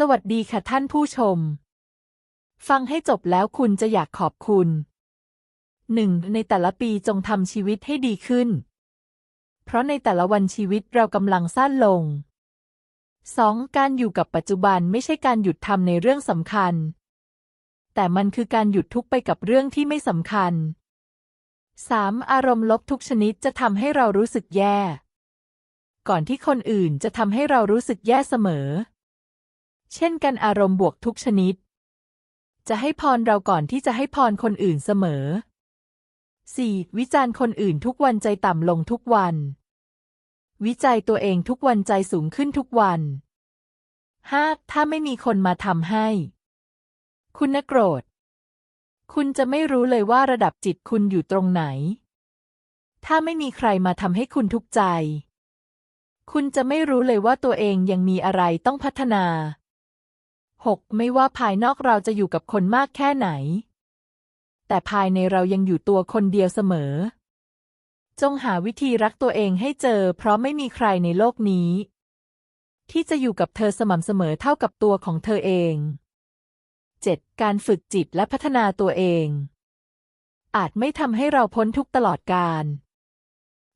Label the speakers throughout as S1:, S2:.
S1: สวัสดีค่ะท่านผู้ชม ฟังให้จบแล้วคุณจะอยากขอบคุณหนึ่งในแต่ละปีจงทำชีวิตให้ดีขึ้น เพราะในแต่ละวันชีวิตเรากำลังสั้นลง 2. การอยู่กับปัจจุบันไม่ใช่การหยุดทำในเรื่องสำคัญ แต่มันคือการหยุดทุกไปกับเรื่องที่ไม่สำคัญ 3. อารมณ์ลบทุกชนิดจะทำให้เรารู้สึกแย่ ก่อนที่คนอื่นจะทำให้เรารู้สึกแย่เสมอ เช่นกันอารมณ์บวกทุกชนิด จะให้พรเราก่อนที่จะให้พรคนอื่นเสมอ 4. วิจารณ์คนอื่นทุกวันใจต่ำลงทุกวัน วิจัยตัวเองทุกวันใจสูงขึ้นทุกวัน 5. ถ้าไม่มีคนมาทำให้ คุณนะโกรธ คุณจะไม่รู้เลยว่าระดับจิตคุณอยู่ตรงไหน ถ้าไม่มีใครมาทำให้คุณทุกข์ใจ คุณจะไม่รู้เลยว่าตัวเองยังมีอะไรต้องพัฒนา 6. ไม่ว่าภายนอกเราจะอยู่กับคนมากแค่ไหน แต่ภายในเรายังอยู่ตัวคนเดียวเสมอ จงหาวิธีรักตัวเองให้เจอ เพราะไม่มีใครในโลกนี้ ที่จะอยู่กับเธอสม่ำเสมอเท่ากับตัวของเธอเอง 7. การฝึกจิตและพัฒนาตัวเอง อาจไม่ทำให้เราพ้นทุกตลอดกาล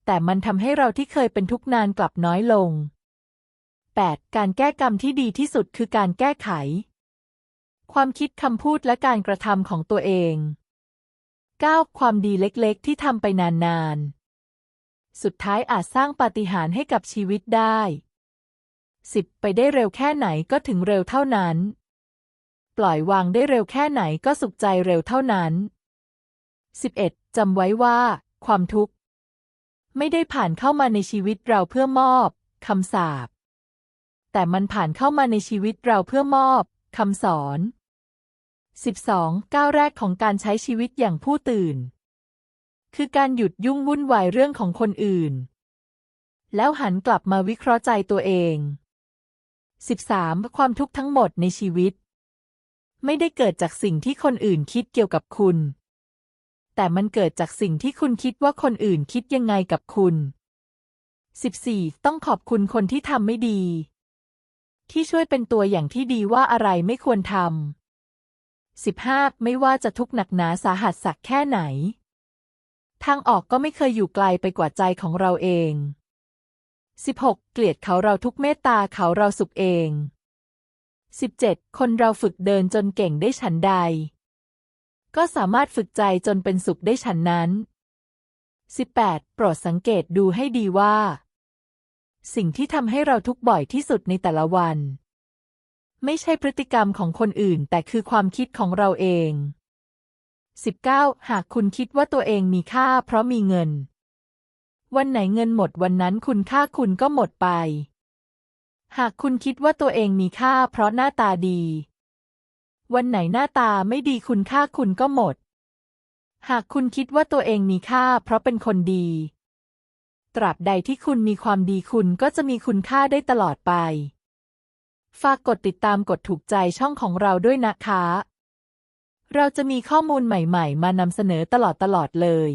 S1: แต่มันทำให้เราที่เคยเป็นทุกนานกลับน้อยลง 8. การแก้กรรมที่ดีที่สุดคือการแก้ไข ความคิดคำพูดและการกระทำของตัวเอง 9. ความดีเล็กๆ ที่ทำไปนานๆ สุดท้ายอาจสร้างปาฏิหาริย์ให้กับชีวิตได้ 10. ไปได้เร็วแค่ไหนก็ถึงเร็วเท่านั้น ปล่อยวางได้เร็วแค่ไหนก็สุขใจเร็วเท่านั้น 11. จำไว้ว่า ความทุกข์ ไม่ได้ผ่านเข้ามาในชีวิตเราเพื่อมอบคำสาป แต่มันผ่านเข้ามาในชีวิตเราเพื่อมอบคำสอน 12. ก้าวแรกของการใช้ชีวิตอย่างผู้ตื่น คือการหยุดยุ่งวุ่นวายเรื่องของคนอื่น แล้วหันกลับมาวิเคราะห์ใจตัวเอง 13. ความทุกข์ทั้งหมดในชีวิต ไม่ได้เกิดจากสิ่งที่คนอื่นคิดเกี่ยวกับคุณ แต่มันเกิดจากสิ่งที่คุณคิดว่าคนอื่นคิดยังไงกับคุณ 14. ต้องขอบคุณคนที่ทำไม่ดี ที่ช่วยเป็นตัวอย่างที่ดีว่าอะไรไม่ควรทำ 15. ไม่ว่าจะทุกข์หนักหนาสาหัสสักแค่ไหน ทางออกก็ไม่เคยอยู่ไกลไปกว่าใจของเราเอง 16. เกลียดเขาเราทุกเมตตาเขาเราสุขเอง 17. คนเราฝึกเดินจนเก่งได้ฉันใด ก็สามารถฝึกใจจนเป็นสุขได้ฉันนั้น 18. โปรดสังเกตดูให้ดีว่า สิ่งที่ทำให้เราทุกข์บ่อยที่สุดในแต่ละวัน ไม่ใช่พฤติกรรมของคนอื่น แต่คือความคิดของเราเอง 19. หากคุณคิดว่าตัวเองมีค่าเพราะมีเงิน วันไหนเงินหมดวันนั้นคุณค่าคุณก็หมดไป หากคุณคิดว่าตัวเองมีค่าเพราะหน้าตาดี วันไหนหน้าตาไม่ดีคุณค่าคุณก็หมด หากคุณคิดว่าตัวเองมีค่าเพราะเป็นคนดี ตราบใดที่คุณมีความดีคุณก็จะมีคุณค่าได้ตลอดไป ฝากกดติดตามกดถูกใจช่องของเราด้วยนะคะ เราจะมีข้อมูลใหม่ ๆ มานำเสนอตลอดตลอดเลย